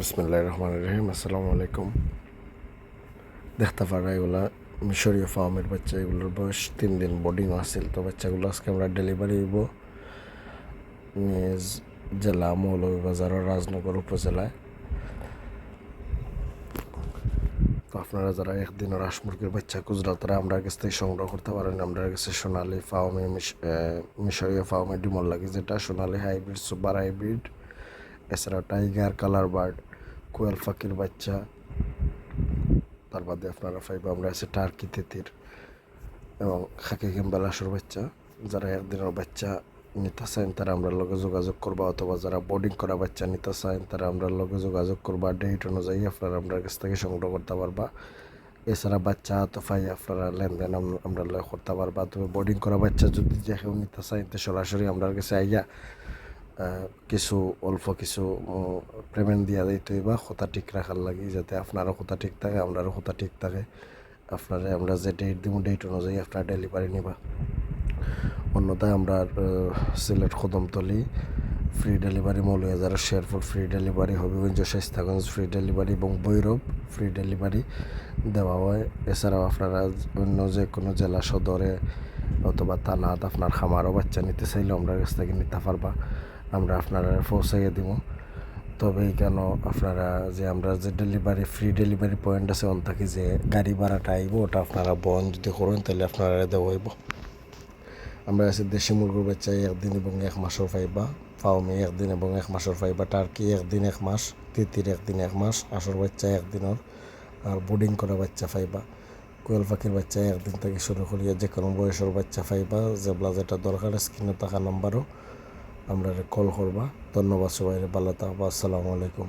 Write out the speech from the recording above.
বিসমুল্লাহ রহমান রহিম আসসালামু আলাইকুম দেখতে পারা এগুলা মিশরীয় ফার্মের বাচ্চা এগুলোর বয়স তিন দিন বোর্ডিং আসছিল তো বাচ্চাগুলো আজকে আমরা ডেলিভারি দিব জেলা মৌলভীবাজার রাজনগর উপজেলায়। তো আপনারা যারা একদিনের হাঁস মুরগির বাচ্চা খুচরা, তারা আমরা কাছ থেকে সংগ্রহ করতে পারেন। আমরা কাছে সোনালি ফার্মে মিশরীয় ফার্মে ডিমল লাগে যেটা সোনালি হাইব্রিড সুপার হাইব্রিড এছাড়া টাইগার কালার বার্ড কোয়েল ফাঁকির বাচ্চা। তার বাদে আপনারা পাইব আমরা আছে টার্কি তেতির এবং খাকি কিম্বালাসুর বাচ্চা। যারা একদিনের বাচ্চা নিতে চান তারা আমরা লগে যোগাযোগ করবা, অথবা যারা বোর্ডিং করা বাচ্চা নিতে চান তারা আমরা লগে যোগাযোগ করবা। ডেট অনুযায়ী আপনারা আমরা কাছ থেকে সংগ্রহ করতে পারবা। এছাড়া বাচ্চা তো পাই আপনারা লেনদেন আমরা করতে পারবা। তবে বোর্ডিং করা বাচ্চা যদি কেউ নিতে তো সরাসরি আমরা কাছে আইয়া কিছু, অল্প কিছু পেমেন্ট দিয়া দিতে বা কথা ঠিক রাখার লাগি যাতে আপনারও কথা ঠিক থাকে আমরারও কথা ঠিক থাকে। আপনারা আমরা যে ডেট দিব ডেট অনুযায়ী আপনার ডেলিভারি নিবা। অন্যথায় আমরা Sylhet Kadamtali free delivery Moulvibazar Sherpur free delivery Habiganj Shaistaganj free delivery এবং ভৈরব ফ্রি ডেলিভারি দেওয়া হয়। এছাড়াও আপনারা অন্য যে কোনো জেলা সদরে অথবা থানাত আপনার খামারও বাচ্চা নিতে চাইলে আমরা কাছ থেকে নিতে পারবা। আমরা আপনারা পৌঁছাইয়ে দিব। তবে কেন আপনারা যে আমরা যে ডেলিভারি ফ্রি ডেলিভারি পয়েন্ট আছে, অন থাকি যে গাড়ি ভাড়াটা আইব, ওটা আপনারা বহন যদি করেন, তাহলে আপনারা দেওয়া হইব। আমরা আছি দেশি মুরগির বাচ্চা, একদিন এবং এক মাসের পাইবা ফাউমি একদিন এবং এক মাসের পাইবা টার্কি একদিন এক মাস, তিতির একদিন এক মাস, আসর বাচ্চা একদিনের, আর বোর্ডিং করা বাচ্চা পাইবা কোয়েল পাখির বাচ্চা একদিন থেকে শুরু করিয়া যে কোনো বয়সের বাচ্চা ফাইবা যেগুলা যেটা দরকার, স্ক্রিনে থাকা নাম্বারও আমরা কল করবা। ধন্যবাদ সবাই ভালো থাকবা। আসসালামু আলাইকুম।